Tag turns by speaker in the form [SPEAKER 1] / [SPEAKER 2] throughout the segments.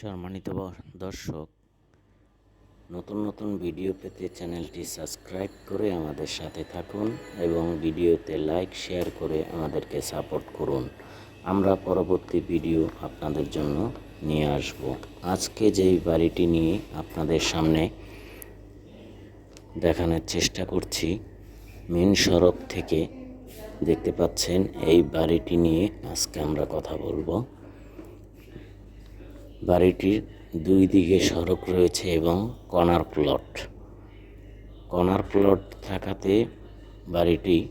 [SPEAKER 1] সম্মানিত দর্শক, নতুন নতুন ভিডিও পেতে চ্যানেলটি সাবস্ক্রাইব করে আমাদের সাথে থাকুন এবং ভিডিওতে লাইক, শেয়ার করে আমাদেরকে সাপোর্ট করুন। আমরা পরবর্তী ভিডিও আপনাদের জন্য নিয়ে আসব। আজকে যেই বাড়িটি নিয়ে আপনাদের সামনে দেখানোর চেষ্টা করছি, মেন সড়ক থেকে দেখতে পাচ্ছেন, এই বাড়িটি নিয়ে আজকে আমরা কথা বলব। বাড়িটির দুই দিকে সড়ক রয়েছে এবং কর্নার প্লট। কর্নার প্লট থাকাতে বাড়িটি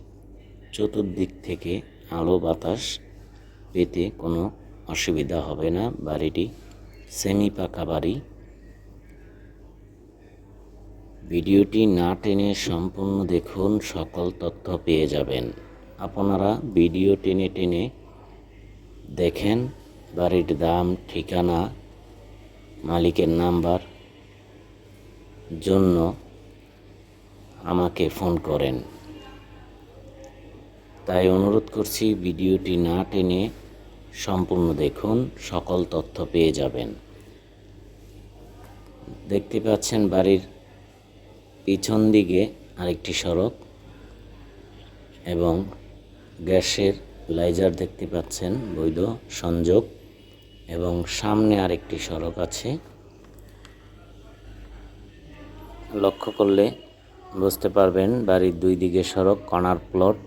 [SPEAKER 1] চতুর্দিক থেকে আলো বাতাস পেতে কোনো অসুবিধা হবে না। বাড়িটি সেমি পাকা বাড়ি। ভিডিওটি না টেনে সম্পূর্ণ দেখুন, সকল তথ্য পেয়ে যাবেন। আপনারা ভিডিও টেনে টেনে দেখেন বাড়ির দাম, ঠিকানা, মালিকের নাম্বার, জন্য আমাকে ফোন করেন। তাই অনুরোধ করছি ভিডিওটি না টেনে সম্পূর্ণ দেখুন, সকল তথ্য পেয়ে যাবেন। দেখতে পাচ্ছেন বাড়ির পিছন দিকে আরেকটি সড়ক এবং গ্যাসের লাইজার দেখতে পাচ্ছেন বৈধ সংযোগ। এবং সামনে আরেকটি সড়ক আছে। লক্ষ্য করলে বুঝতে পারবেন বাড়ির দুই দিকে সড়ক কর্নার প্লট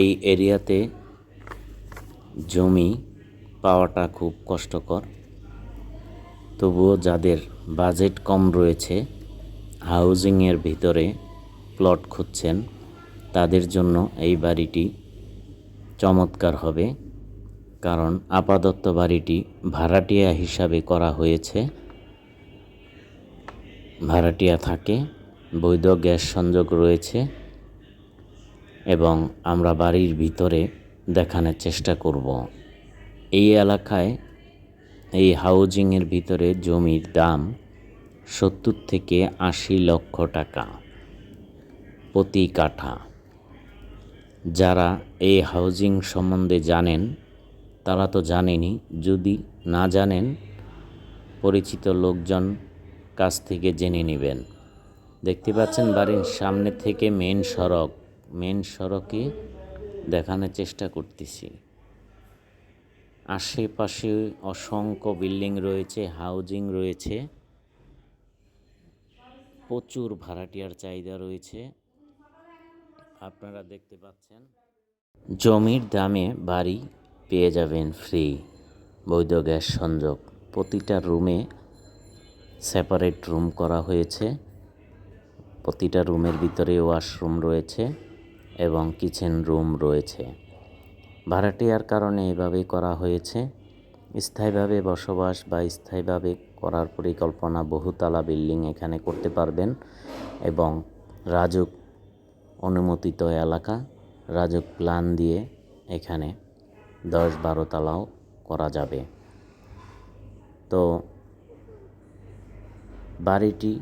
[SPEAKER 1] এই এরিয়াতে জমি পাওয়াটা খুব কষ্টকর। তবুও যাদের বাজেট কম রয়েছে হাউজিংয়ের ভিতরে প্লট খুঁজছেন, তাদের জন্য এই বাড়িটি চমৎকার হবে। কারণ আপাতত বাড়িটি ভাড়াটিয়া হিসাবে করা হয়েছে। ভাড়াটিয়া থাকে, বৈধ গ্যাস সংযোগ রয়েছে এবং আমরা বাড়ির ভিতরে দেখানোর চেষ্টা করব। এই এলাকায় এই হাউজিংয়ের ভিতরে জমির দাম সত্তর থেকে আশি লক্ষ টাকা প্রতি কাঠা। যারা এই হাউজিং সম্বন্ধে জানেন তারা তো জানেনই যদি না জানেন, পরিচিত লোকজন কাছ থেকে জেনে নেবেন। দেখতে পাচ্ছেন বাড়ির সামনে থেকে মেন সড়ক। মেন সড়কে দেখানোর চেষ্টা করতেছি। আশেপাশে অসংখ্য বিল্ডিং রয়েছে, হাউজিং রয়েছে। প্রচুর ভাড়াটিয়ার চাহিদা রয়েছে। আপনারা দেখতে পাচ্ছেন। জমির দামে বাড়ি পেয়ে যাবেন ফ্রি বৈধ গ্যাস সংযোগ। প্রতিটা রুমে সেপারেট রুম করা হয়েছে। প্রতিটা রুমের ভিতরে ওয়াশরুম রয়েছে এবং কিচেন রুম রয়েছে। ভাড়াটিয়ার কারণে এভাবেই করা হয়েছে। স্থায়ীভাবে বসবাস বা স্থায়ীভাবে করার পরিকল্পনা বহুতলা বিল্ডিং এখানে করতে পারবেন এবং রাজুক অনুমোদিত এলাকা, রাজুক প্ল্যান দিয়ে এখানে দশ বারো তালাও করা যাবে। তো বাড়িটি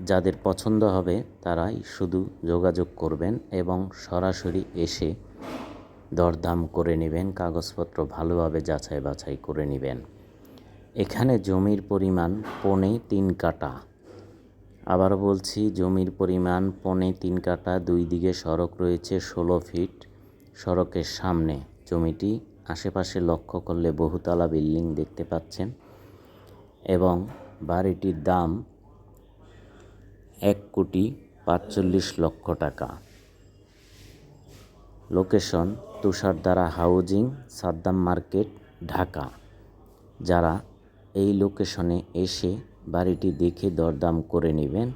[SPEAKER 1] যাদের পছন্দ হবে তারাই শুধু যোগাযোগ করবেন এবং সরাসরি এসে দরদাম করে নেবেন, কাগজপত্র ভালোভাবে যাচাই বাছাই করে নেবেন। এখানে জমির পরিমাণ পনে তিন কাটা আবার বলছি জমির পরিমাণ পনে তিন কাটা দুই দিকে সড়ক রয়েছে ষোলো ফিট সড়কের সামনে। জমিটি আশেপাশে লক্ষ্য করলে বহুতলা বিল্ডিং দেখতে পাচ্ছেন এবং বাড়িটির দাম এক কোটি পাঁচচল্লিশ লক্ষ টাকা। Location Tushardhara housing, Saddam market, Dhaka. যারা এই লোকেশনে এসে বাড়িটি দেখে দরদাম করে নেবেন,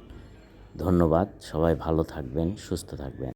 [SPEAKER 1] ধন্যবাদ। সবাই ভালো থাকবেন, সুস্থ থাকবেন।